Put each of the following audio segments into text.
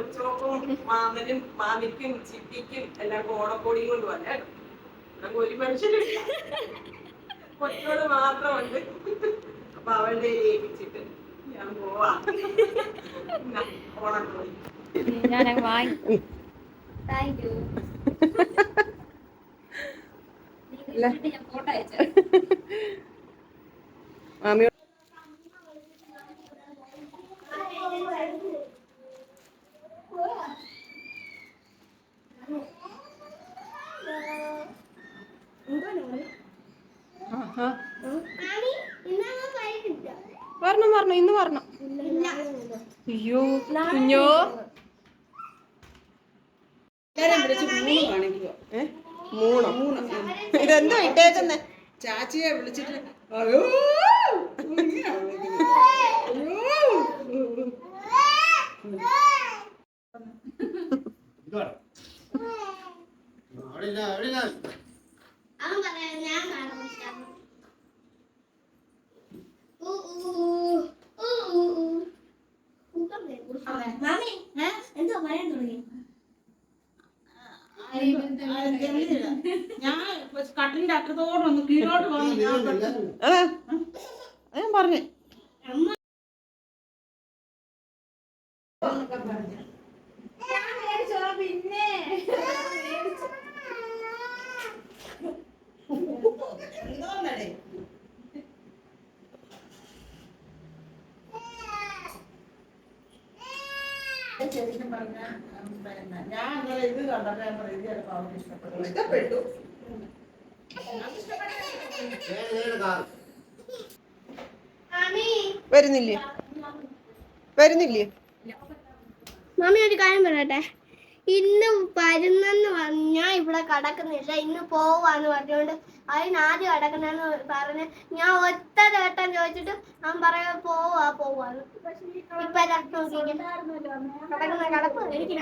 കൊച്ചോക്കും മാമനും മാമിക്കും ചിപ്പിക്കും എല്ലാം ഓണക്കോടിയും കൊണ്ട് വന്നെ. നമുക്ക് ഒരു മനുഷ്യനില്ല കൊച്ചോട് മാത്രമുണ്ട്. അപ്പൊ അവളുടെ ഏൽപ്പിച്ചിട്ട് ഞാൻ പോവാ. ഓണക്കോടി. ഞാനങ്ങ് വാങ്ങി. താങ്ക് യു ഞാൻ ഫോട്ടോ അയച്ചു മാമി വരണം വരണം ഇന്ന് വരണം. അയ്യോ കുഞ്ഞോ? മൂന്നോ ഇതെന്തോ ഇട്ടേക്കുന്നേ? ചാച്ചിയെ വിളിച്ചിട്ട് അയ്യോ ഇങ്ങനെയാ വിളിക്കുന്നത്. അവൻ പറയാം ഞാൻ കാണും മാമി എന്തോ പറയാൻ തുടങ്ങി ആ, ജമീല, ഞാൻ കട്ടിലിന്റെ അറ്റത്തോടൊന്ന് കീഴോട്ട് വന്നു ഞാൻ പെട്ടെന്ന് അതാ അത് ഞാൻ പറഞ്ഞേ. ശരിക്കും ഞാൻ ഇത് കണ്ടപ്പോ ഞാൻ ചിലപ്പോ അവർക്ക്. ഇഷ്ടപ്പെട്ടു. മാമി വരുന്നില്ലേ? വരുന്നില്ലേ? മാമി ഒരു കാര്യം പറയട്ടെ. ഇന്ന് വരുന്നെന്ന് പറഞ്ഞ് ഞാൻ ഇവിടെ കടക്കുന്നില്ല ഇന്ന് പോവാന്ന് പറഞ്ഞുകൊണ്ട് അതിന് ആദ്യം കടക്കണെന്ന് പറഞ്ഞ് ഞാൻ ഒറ്റ ചേട്ടൻ ചോദിച്ചിട്ട് അവൻ പറയാ പോവാ പോവാന്ന് ഇപ്പൊ. കടക്കുന്ന കടപ്പ്. എനിക്ക്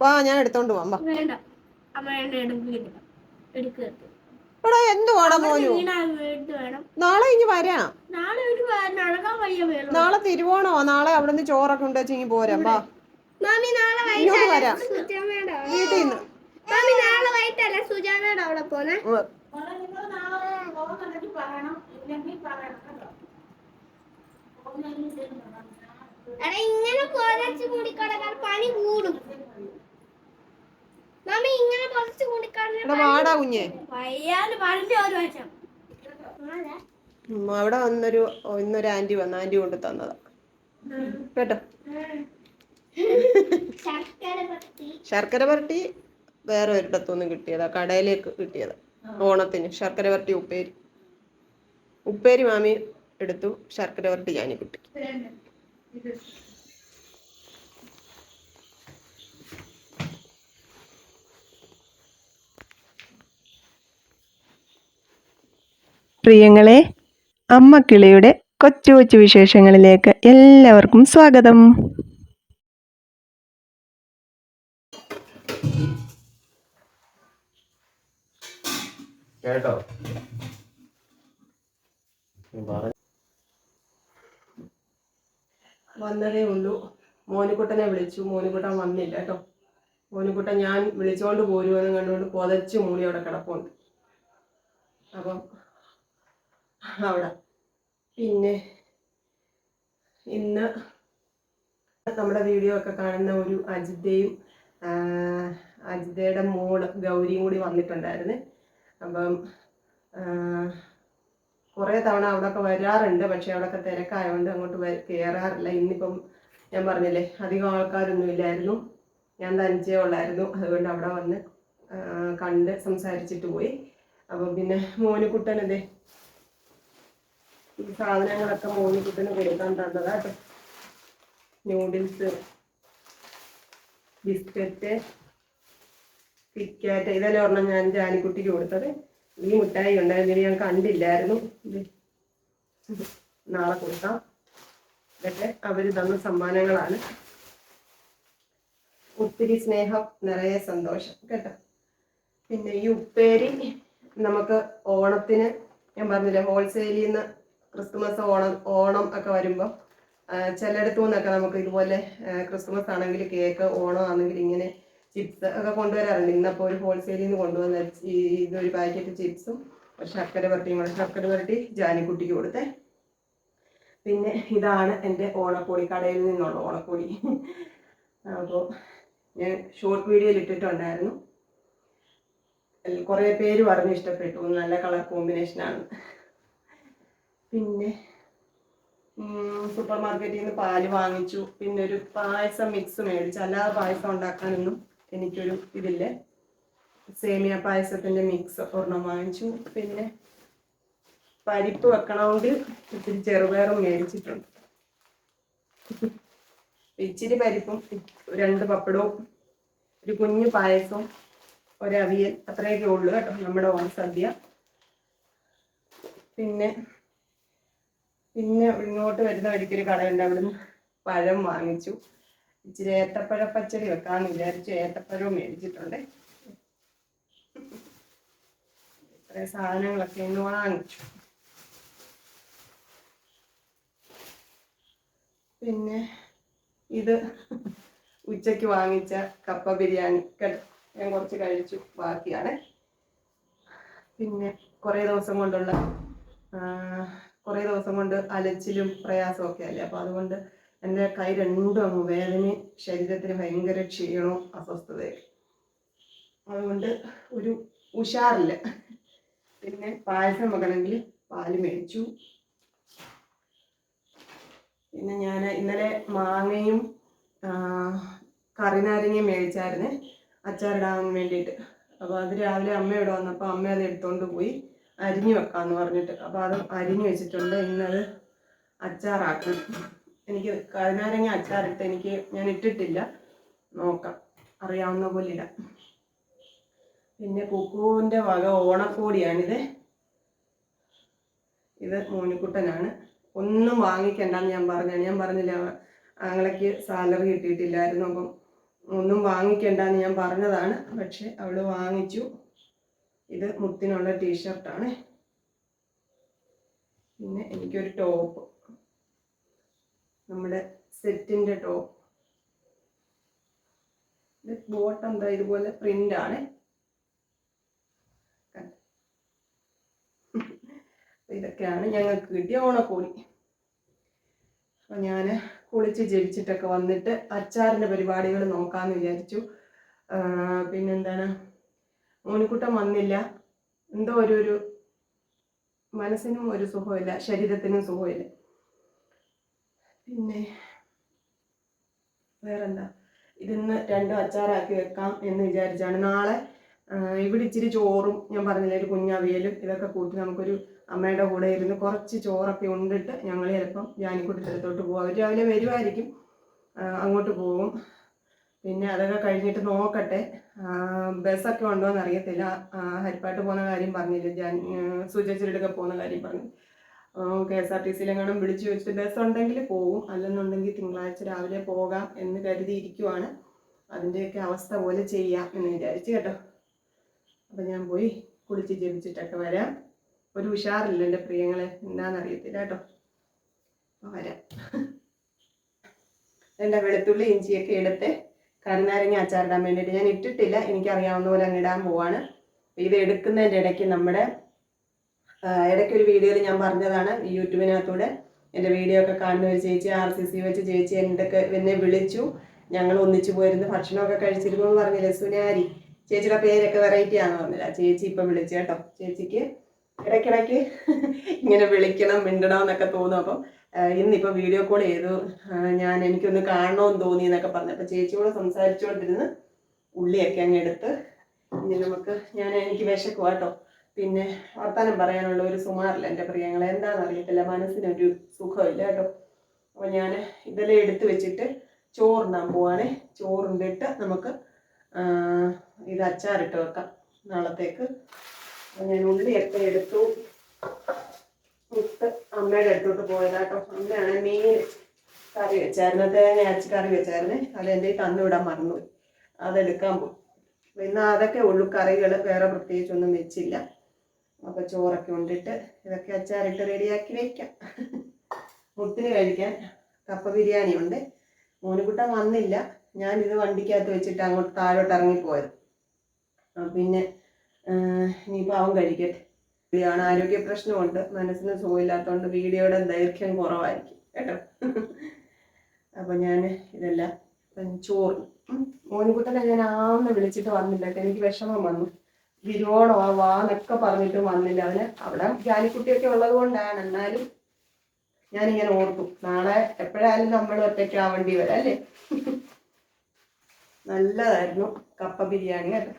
വാ ഞാൻ എടുത്തോണ്ട് പോവാം വാ. വേണ്ട. അമ്മയുടെ എടുക്കില്ല. എടുക്കുക എടാ എന്തുവാടാ മോനു? വേണം. നാളെ ഇനി വരാം. നാളെ ഒരു നടക്കാൻ വയ്യ വേണം നാളെ തിരുവോണോ? നാളെ അവിടെ നിന്ന് ചോറൊക്കെ ഉണ്ട് ഇനി പോരാം. വാ. മാമി നാളെ ഇങ്ങോട്ട് വരാം. വീട്ടിൽ നിന്ന് ഇങ്ങനെ പണി കൂടും മാമി ഇങ്ങനെ കുറച്ച് കൂടിക്കടക്കാൻ എടാ വാടാ കുഞ്ഞേ. അവിടെ വന്നൊരു ഇന്നൊരു ആന്റി വന്ന. ആന്റി കൊണ്ട് തന്നതാ. കേട്ടോ? ശർക്കര പരട്ടി വരട്ടി വേറെ ഒരിടത്തുനിന്ന് കിട്ടിയതാ. കടയിലേക്ക് കിട്ടിയത്. ഓണത്തിന് ശർക്കര വരട്ടി ഉപ്പേരി. ഉപ്പേരി മാമി എടുത്തു. ശർക്കര വരട്ടി ഞാനി കിട്ടി. പ്രിയങ്ങളെ അമ്മക്കിളിയുടെ കൊച്ചു കൊച്ചു വിശേഷങ്ങളിലേക്ക് എല്ലാവർക്കും സ്വാഗതം. കേട്ടോ? വന്നതേ ഉള്ളൂ. മോനുകുട്ടനെ വിളിച്ചു. മോനുകുട്ടൻ വന്നില്ല കേട്ടോ. മോനുകുട്ടൻ ഞാൻ വിളിച്ചുകൊണ്ട് പോരുമെന്ന് കണ്ടുകൊണ്ട് പുതച്ച് മൂടി അവിടെ കിടപ്പുണ്ട്. അപ്പം അവിടെ. പിന്നെ ഇന്ന് നമ്മുടെ വീഡിയോ ഒക്കെ കാണുന്ന ഒരു അജിതയും അജിതയുടെ മോൾ ഗൗരിയും കൂടി വന്നിട്ടുണ്ടായിരുന്നു. അപ്പം കുറേ തവണ അവിടെയൊക്കെ വരാറുണ്ട്. പക്ഷെ അവിടെയൊക്കെ തിരക്കായതുകൊണ്ട് അങ്ങോട്ട് കയറാറില്ല ഇന്നിപ്പം ഞാൻ പറഞ്ഞില്ലേ അധികം ആൾക്കാരൊന്നും ഇല്ലായിരുന്നു. ഞാൻ തനിച്ചേ ഉള്ളായിരുന്നു. അതുകൊണ്ട് അവിടെ വന്ന് കണ്ട് സംസാരിച്ചിട്ട് പോയി. അപ്പം പിന്നെ മോനുകുട്ടൻ മോനുകുട്ടനതേ ഈ സാധനങ്ങളൊക്കെ മോനുകുട്ടന് കൊടുക്കാൻ തന്നതാ കേട്ടോ നൂഡിൽസ് ബിസ്ക്കറ്റ് കിറ്റ്കാറ്റ് ഇതെല്ലാം ഒരെണ്ണം ഞാൻ ജാനിക്കുട്ടിക്ക് കൊടുത്തത്. ഈ മിഠായി ഉണ്ടായിരുന്നു ഞാൻ കണ്ടില്ലായിരുന്നു. നാളെ കൊടുക്കാം. ഇതൊക്കെ അവർ തന്ന സമ്മാനങ്ങളാണ്. ഒത്തിരി സ്നേഹം നിറയെ സന്തോഷം കേട്ടോ. പിന്നെ ഈ ഉപ്പേരി നമുക്ക് ഓണത്തിന് ഞാൻ പറഞ്ഞില്ലേ ഹോൾസെയിലിൽ നിന്ന് ക്രിസ്തുമസ് ഓണം ഓണം ഒക്കെ വരുമ്പോൾ ചിലയിടത്തു നിന്നൊക്കെ നമുക്ക് ഇതുപോലെ ക്രിസ്മസ് ആണെങ്കിൽ കേക്ക് ഓണം ആണെങ്കിൽ ഇങ്ങനെ ചിപ്സ് ഒക്കെ കൊണ്ടുവരാറുണ്ട്. ഇന്നപ്പോൾ ഒരു ഹോൾസെയിലിൽ നിന്ന് കൊണ്ടുവന്ന ഈ ഇതൊരു പാക്കറ്റ് ചിപ്സും ഒരു ശർക്കര വരട്ടിയും കൂടെ ശർക്കര വരട്ടി ജാനിക്കുട്ടിക്ക് കൊടുത്തേ. പിന്നെ ഇതാണ് എന്റെ ഓണക്കോടി കടയിൽ നിന്നുള്ള ഓണക്കോടി. അപ്പോൾ ഞാൻ ഷോർട്ട് വീഡിയോയിൽ ഇട്ടിട്ടുണ്ടായിരുന്നു. കുറേ പേര് പറഞ്ഞു ഇഷ്ടപ്പെട്ടു. നല്ല കളർ കോമ്പിനേഷനാണ്. പിന്നെ സൂപ്പർ മാർക്കറ്റിൽ നിന്ന് പാൽ വാങ്ങിച്ചു. പിന്നെ ഒരു പായസം മിക്സ് മേടിച്ചു. അല്ലാതെ പായസം ഉണ്ടാക്കാനൊന്നും എനിക്കൊരു ഇതില്ല. സേമിയ പായസത്തിന്റെ മിക്സ് ഒരെണ്ണം വാങ്ങിച്ചു. പിന്നെ പരിപ്പ് വെക്കണമെങ്കിൽ ഇത്തിരി ചെറുപയറും മേടിച്ചിട്ടുണ്ട്. ഇച്ചിരി പരിപ്പും രണ്ട് പപ്പടവും ഒരു കുഞ്ഞു പായസവും ഒരവിയൽ അത്രയൊക്കെ ഉള്ളു കേട്ടോ നമ്മുടെ ഓണസദ്യ പിന്നെ പിന്നെ ഇങ്ങോട്ട് വരുന്ന വഴിക്കൊരു കടയുണ്ട്. അവിടുന്ന് പഴം വാങ്ങിച്ചു. ഇച്ചിരി ഏത്തപ്പഴ പച്ചടി വെക്കാന്ന് വിചാരിച്ചു. ഏത്തപ്പഴവും മേടിച്ചിട്ടുണ്ട്. ഇത്രയും സാധനങ്ങളൊക്കെ ഇന്ന് വാങ്ങിച്ചു. പിന്നെ ഇത് ഉച്ചയ്ക്ക് വാങ്ങിച്ച കപ്പ ബിരിയാണി. ഞാൻ കുറച്ച് കഴിച്ചു. ബാക്കിയാണ്. പിന്നെ കുറേ ദിവസം കൊണ്ടുള്ള കുറേ ദിവസം കൊണ്ട് അലച്ചിലും പ്രയാസമൊക്കെ അല്ലേ? അപ്പോൾ അതുകൊണ്ട് എന്റെ കൈ രണ്ടും അങ്ങ് വേദന ശരീരത്തിന് ഭയങ്കര ക്ഷീണവും അസ്വസ്ഥതയും അതുകൊണ്ട് ഒരു ഉഷാറില്ല. പിന്നെ പായസം വെക്കണമെങ്കിൽ പാൽ മേടിച്ചു. പിന്നെ ഞാൻ ഇന്നലെ മാങ്ങയും കറിനാരങ്ങയും മേടിച്ചായിരുന്നേ. അച്ചാറിടാൻ വേണ്ടിയിട്ട്. അപ്പോൾ അത് രാവിലെ അമ്മ ഇവിടെ വന്നപ്പോൾ അമ്മ അത് എടുത്തുകൊണ്ട് പോയി. അരിഞ്ഞു വെക്കാമെന്ന് പറഞ്ഞിട്ട്. അപ്പോൾ അത് അരിഞ്ഞു വെച്ചിട്ടുണ്ട്. ഇന്നത് അച്ചാറാക്കണം. എനിക്ക് കറിനാരങ്ങ അച്ചാറിട്ട് എനിക്ക് ഞാൻ ഇട്ടിട്ടില്ല. നോക്കാം. അറിയാവുന്ന പോലെ ഇടാം. പിന്നെ കുക്കുവിന്റെ വക ഓണക്കോടിയാണിത്. ഇത് മോനിക്കുട്ടനാണ്. ഒന്നും വാങ്ങിക്കണ്ടെന്ന് ഞാൻ പറഞ്ഞാണ് ഞാൻ പറഞ്ഞില്ല ആങ്ങളയ്ക്ക് സാലറി കിട്ടിയിട്ടില്ലായിരുന്നു. അപ്പം ഒന്നും വാങ്ങിക്കണ്ടെന്ന് ഞാൻ പറഞ്ഞതാണ്. പക്ഷെ അവൾ വാങ്ങിച്ചു. ഇത് മുത്തിനുള്ള ടീഷർട്ടാണ് പിന്നെ എനിക്കൊരു ടോപ്പ് നമ്മുടെ സെറ്റിന്റെ ടോപ്പ് ഇത് ബോട്ടം എന്താ ഇതുപോലെ കണ്ടോ? ഇതൊക്കെയാണ് ഞങ്ങൾക്ക് കിട്ടിയ ഓണക്കോടി. അപ്പൊ ഞാൻ കുളിച്ച് ജപിച്ചിട്ടൊക്കെ വന്നിട്ട് അച്ചാറിന്റെ പരിപാടികൾ നോക്കാന്ന് വിചാരിച്ചു. പിന്നെന്താണ്? മോനിക്കുട്ടൻ വന്നില്ല. എന്തോ ഒരു ഒരു മനസ്സിനും ഒരു സുഖമില്ല ശരീരത്തിനും സുഖമില്ല പിന്നെ വേറെന്താ? ഇതിന്ന് രണ്ടും അച്ചാറാക്കി വെക്കാം എന്ന് വിചാരിച്ചാണ്. നാളെ ഇവിടെ ഇച്ചിരി ചോറും ഞാൻ പറഞ്ഞില്ല ഒരു കുഞ്ഞവിയലും ഇതൊക്കെ കൂട്ടി നമുക്കൊരു അമ്മയുടെ കൂടെ ഇരുന്ന് കുറച്ച് ചോറൊക്കെ ഉണ്ടിട്ട് ഞങ്ങൾ ചിലപ്പം ജാനിക്കുട്ടിയുടെ അടുത്തോട്ട് പോകും അവർ രാവിലെ വരുമായിരിക്കും അങ്ങോട്ട് പോകും പിന്നെ അതൊക്കെ കഴിഞ്ഞിട്ട് നോക്കട്ടെ. ബസ്സൊക്കെ ഉണ്ടോ എന്ന് അറിയത്തില്ല ഹരിപ്പാട്ട് പോകുന്ന കാര്യം പറഞ്ഞില്ല? ഞാൻ സുചേച്ചിയുടെ പോകുന്ന കാര്യം പറഞ്ഞു. കെ എസ് ആർ ടി സിയിലെങ്ങാനും വിളിച്ചു വെച്ചിട്ട് ബസ് ഉണ്ടെങ്കിൽ പോകും അല്ലെന്നുണ്ടെങ്കിൽ തിങ്കളാഴ്ച രാവിലെ പോകാം എന്ന് കരുതിയിരിക്കുവാണ്. അതിന്റെയൊക്കെ അവസ്ഥ പോലെ ചെയ്യാം എന്ന് വിചാരിച്ചു കേട്ടോ. അപ്പം ഞാൻ പോയി കുളിച്ച് ജപിച്ചിട്ടൊക്കെ വരാം. ഒരു ഉഷാറില്ല എന്റെ പ്രിയങ്ങളെ. എന്താണെന്നറിയത്തില്ല കേട്ടോ. അപ്പം വരാം. എന്റെ വെളുത്തുള്ളി ഇഞ്ചിയൊക്കെ എടുത്ത് കരുനാരങ്ങ അച്ചാറിടാൻ വേണ്ടിയിട്ട് ഞാൻ ഇട്ടിട്ടില്ല. എനിക്കറിയാവുന്ന പോലെ അങ്ങ് ഇടാൻ പോവാണ്. ഇത് എടുക്കുന്നതിന്റെ ഇടയ്ക്ക് നമ്മുടെ ഇടയ്ക്ക് ഒരു വീഡിയോയിൽ ഞാൻ പറഞ്ഞതാണ് യൂട്യൂബിനകത്തൂടെ. എന്റെ വീഡിയോ ഒക്കെ കാണുന്ന ഒരു ചേച്ചി ആർ സി സി വെച്ച് ചേച്ചി എന്തൊക്കെ എന്നെ വിളിച്ചു. ഞങ്ങൾ ഒന്നിച്ചു പോയിരുന്നു ഭക്ഷണമൊക്കെ കഴിച്ചിരുന്നു എന്ന് പറഞ്ഞില്ലേ സുനാരി? ചേച്ചിയുടെ പേരൊക്കെ വെറൈറ്റി ആണെന്ന് പറഞ്ഞില്ല. ചേച്ചി ഇപ്പം വിളിച്ചു കേട്ടോ. ചേച്ചിക്ക് ഇടയ്ക്കിടയ്ക്ക് ഇങ്ങനെ വിളിക്കണം മിണ്ടണം എന്നൊക്കെ തോന്നും. അപ്പം ഇന്നിപ്പോൾ വീഡിയോ കോൾ ചെയ്തു. ഞാൻ എനിക്കൊന്ന് കാണണമെന്ന് തോന്നി എന്നൊക്കെ പറഞ്ഞു. അപ്പോൾ ചേച്ചിയോട് സംസാരിച്ചുകൊണ്ടിരുന്ന് ഉള്ളിയൊക്കെ അങ്ങ് എടുത്ത് ഇനി നമുക്ക് ഞാൻ എനിക്ക് വിശക്കുവാ കേട്ടോ. പിന്നെ വർത്താനം പറയാനുള്ള ഒരു സുമാറില്ല എന്റെ പ്രിയങ്ങളെ. എന്താണെന്ന് അറിയത്തില്ല. മനസ്സിനൊരു സുഖമില്ല കേട്ടോ. അപ്പോൾ ഞാൻ ഇതെല്ലാം എടുത്തു വെച്ചിട്ട് ചോറുണ്ടാൻ പോവാണേ. ചോറുണ്ടിട്ട് നമുക്ക് ഇത് അച്ചാറിട്ട് വെക്കാം നാളത്തേക്ക്. ഞാൻ ഉള്ളിയൊക്കെ എടുത്തു. അമ്മയുടെ അടുത്തോട്ട് പോയതാട്ടോ. അമ്മയാണ് മീൻ കറി വെച്ചായിരുന്നു. തേങ്ങ അരച്ച് കറി വെച്ചായിരുന്നേ. അത് എന്റെ തന്നുവിടാൻ മറന്നു. അതെടുക്കാൻ പോകും പിന്നെ അതൊക്കെ ഉള്ളു. കറികൾ വേറെ പ്രത്യേകിച്ചൊന്നും വെച്ചില്ല. അപ്പോൾ ചോറൊക്കെ ഉണ്ടിട്ട് ഇതൊക്കെ അച്ചാറിട്ട് റെഡിയാക്കി വെക്കാം. മുത്തിന് കഴിക്കാൻ കപ്പ ബിരിയാണി ഉണ്ട്. മോനുകുട്ടൻ വന്നില്ല. ഞാൻ ഇത് വണ്ടിക്കകത്ത് വെച്ചിട്ട് അങ്ങോട്ട് താഴോട്ട് ഇറങ്ങിപ്പോയത്. പിന്നെ ഇനിയിപ്പോൾ അവൻ കഴിക്കട്ടെ. വീഡിയോയാണ് ആരോഗ്യ പ്രശ്നമുണ്ട്. മനസ്സിന് സുഖമില്ലാത്തതുകൊണ്ട് വീഡിയോയുടെ ദൈർഘ്യം കുറവായിരിക്കും. കേട്ടോ? അപ്പോൾ ഞാൻ ഇതെല്ലാം ചോറ്. മോനിക്കുട്ടനെ ഞാൻ ആന്ന് വിളിച്ചിട്ട് വന്നില്ല. എനിക്ക് വിഷമം വന്നു. വിരോണോ വാന്നൊക്കെ പറഞ്ഞിട്ട് വന്നില്ല അവന്. അവിടെ ജാലിക്കുട്ടിയൊക്കെ ഉള്ളത് കൊണ്ടാണ്. എന്നാലും ഞാനിങ്ങനെ ഓർത്തു നാളെ എപ്പോഴായാലും നമ്മൾ ഒറ്റയ്ക്ക് ആവേണ്ടി വരാം അല്ലേ? നല്ലതായിരുന്നു. കപ്പ ബിരിയാണി കേട്ടോ.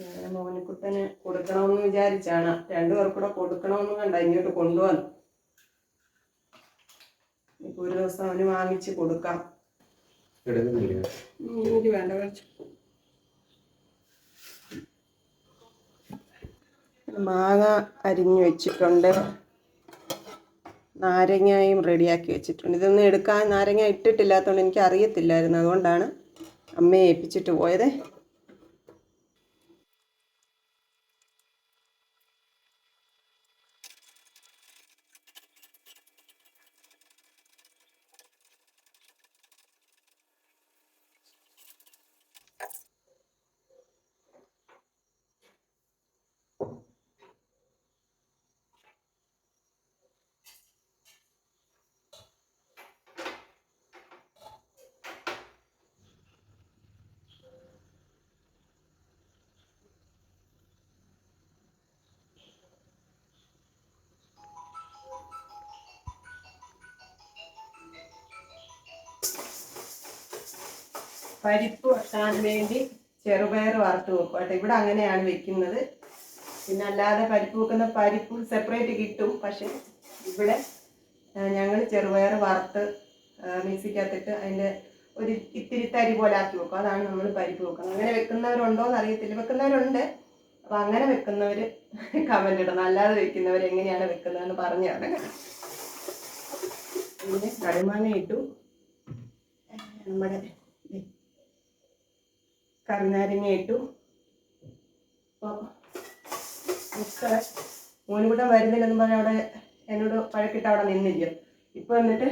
ഞാൻ മോനിക്കുട്ടന് കൊടുക്കണമെന്ന് വിചാരിച്ചാണ്. രണ്ടു പേർക്കൂടെ കൊടുക്കണമെന്ന് കണ്ട ഇങ്ങോട്ട് കൊണ്ടുവന്നു. ഇപ്പൊ ഒരു ദിവസം അവന് വാങ്ങിച്ച് കൊടുക്കാം. എനിക്ക് വേണ്ട മാങ്ങ അരിഞ്ഞു വെച്ചിട്ടുണ്ട്. നാരങ്ങയും റെഡിയാക്കി വെച്ചിട്ടുണ്ട്. ഇതൊന്നും എടുക്കാൻ നാരങ്ങ ഇട്ടിട്ടില്ലാത്തതുകൊണ്ട് എനിക്ക് അറിയത്തില്ലായിരുന്നു അതുകൊണ്ടാണ് അമ്മയെ ഏൽപ്പിച്ചിട്ട് പോയത്. പരിപ്പ് വെക്കാൻ വേണ്ടി ചെറുപയർ വറുത്ത് വെക്കും കേട്ടോ. ഇവിടെ അങ്ങനെയാണ് വെക്കുന്നത്. പിന്നെ അല്ലാതെ പരിപ്പ് വെക്കുന്ന പരിപ്പ് സെപ്പറേറ്റ് കിട്ടും. പക്ഷെ ഇവിടെ ഞങ്ങൾ ചെറുപയർ വറുത്ത് മിക്സിക്കകത്തിട്ട് അതിന്റെ ഒരു ഇത്തിരി തരി പോലെ ആക്കി വെക്കും. അതാണ് നമ്മൾ പരിപ്പ് വെക്കുന്നത്. അങ്ങനെ വെക്കുന്നവരുണ്ടോ എന്ന് അറിയത്തില്ല വെക്കുന്നവരുണ്ട്. അപ്പം അങ്ങനെ വെക്കുന്നവർ കമന്റ് ഇടണം. അല്ലാതെ വെക്കുന്നവർ എങ്ങനെയാണ് വെക്കുന്നതെന്ന് പറഞ്ഞു പറഞ്ഞാണ് പിന്നെ കടുമാങ്ങ ഇട്ടു. നമ്മുടെ കറിനാരങ്ങ ഇട്ടു. അപ്പോൾ മിക്സറെ മോനുകൂട്ടം വരുന്നില്ലെന്ന് പറഞ്ഞാൽ അവിടെ എന്നോട് പഴക്കിട്ട് അവിടെ നിന്നില്ല. ഇപ്പൊ എന്നിട്ട്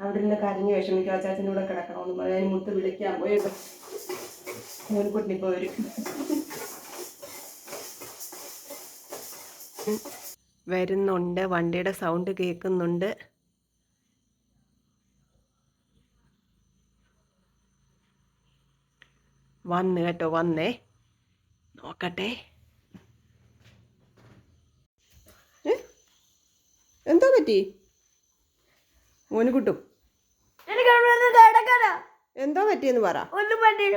അവിടെ നിന്ന് കരഞ്ഞു വിഷമിക്കുക ചാച്ചന്റെ കൂടെ കിടക്കണമെന്ന് പറഞ്ഞാൽ അതിന് മുത്ത് വിളിക്കാൻ പോയത് മോനുകുട്ടിന് ഇപ്പോൾ വരും. വരുന്നുണ്ട്. വണ്ടിയുടെ സൗണ്ട് കേൾക്കുന്നുണ്ട്. വന്ന് കേട്ടോ വന്നേ. നോക്കട്ടെ. എന്താ എന്തോ പറ്റി? മോന് കിട്ടും. എന്തോ പറ്റിയെന്ന് പറ. ഒന്നും പറ്റില്ല